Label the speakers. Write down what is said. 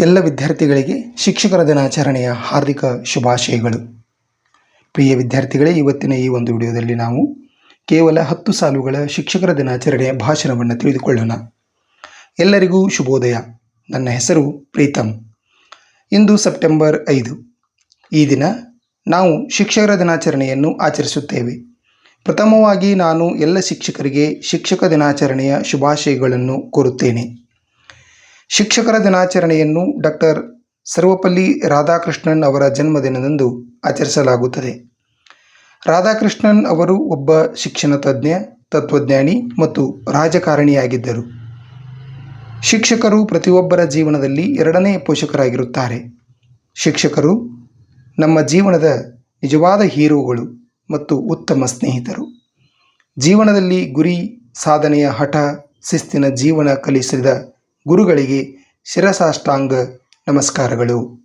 Speaker 1: ಎಲ್ಲ ವಿದ್ಯಾರ್ಥಿಗಳಿಗೆ ಶಿಕ್ಷಕರ ದಿನಾಚರಣೆಯ ಹಾರ್ದಿಕ ಶುಭಾಶಯಗಳು. ಪ್ರಿಯ ವಿದ್ಯಾರ್ಥಿಗಳೇ, ಇವತ್ತಿನ ಈ ಒಂದು ವಿಡಿಯೋದಲ್ಲಿ ನಾವು ಕೇವಲ ಹತ್ತು ಸಾಲುಗಳ ಶಿಕ್ಷಕರ ದಿನಾಚರಣೆಯ ಭಾಷಣವನ್ನು ತಿಳಿದುಕೊಳ್ಳೋಣ. ಎಲ್ಲರಿಗೂ ಶುಭೋದಯ. ನನ್ನ ಹೆಸರು ಪ್ರೀತಮ್ ಇಂದು ಸೆಪ್ಟೆಂಬರ್ ಐದು. ಈ ದಿನ ನಾವು ಶಿಕ್ಷಕರ ದಿನಾಚರಣೆಯನ್ನು ಆಚರಿಸುತ್ತೇವೆ. ಪ್ರಥಮವಾಗಿ ನಾನು ಎಲ್ಲ ಶಿಕ್ಷಕರಿಗೆ ಶಿಕ್ಷಕ ದಿನಾಚರಣೆಯ ಶುಭಾಶಯಗಳನ್ನು ಕೋರುತ್ತೇನೆ. ಶಿಕ್ಷಕರ ದಿನಾಚರಣೆಯನ್ನು ಡಾಕ್ಟರ್ ಸರ್ವಪಲ್ಲಿ ರಾಧಾಕೃಷ್ಣನ್ ಅವರ ಜನ್ಮದಿನದಂದು ಆಚರಿಸಲಾಗುತ್ತದೆ. ರಾಧಾಕೃಷ್ಣನ್ ಅವರು ಒಬ್ಬ ಶಿಕ್ಷಣ ತಜ್ಞ, ತತ್ವಜ್ಞಾನಿ ಮತ್ತು ರಾಜಕಾರಣಿಯಾಗಿದ್ದರು. ಶಿಕ್ಷಕರು ಪ್ರತಿಯೊಬ್ಬರ ಜೀವನದಲ್ಲಿ ಎರಡನೇ ಪೋಷಕರಾಗಿರುತ್ತಾರೆ. ಶಿಕ್ಷಕರು ನಮ್ಮ ಜೀವನದ ನಿಜವಾದ ಹೀರೋಗಳು ಮತ್ತು ಉತ್ತಮ ಸ್ನೇಹಿತರು. ಜೀವನದಲ್ಲಿ ಗುರಿ, ಸಾಧನೆಯ ಹಠ, ಶಿಸ್ತಿನ ಜೀವನ ಕಲಿಸಿದ ಗುರುಗಳಿಗೆ ಶಿರಸಾಷ್ಟಾಂಗ ನಮಸ್ಕಾರಗಳು.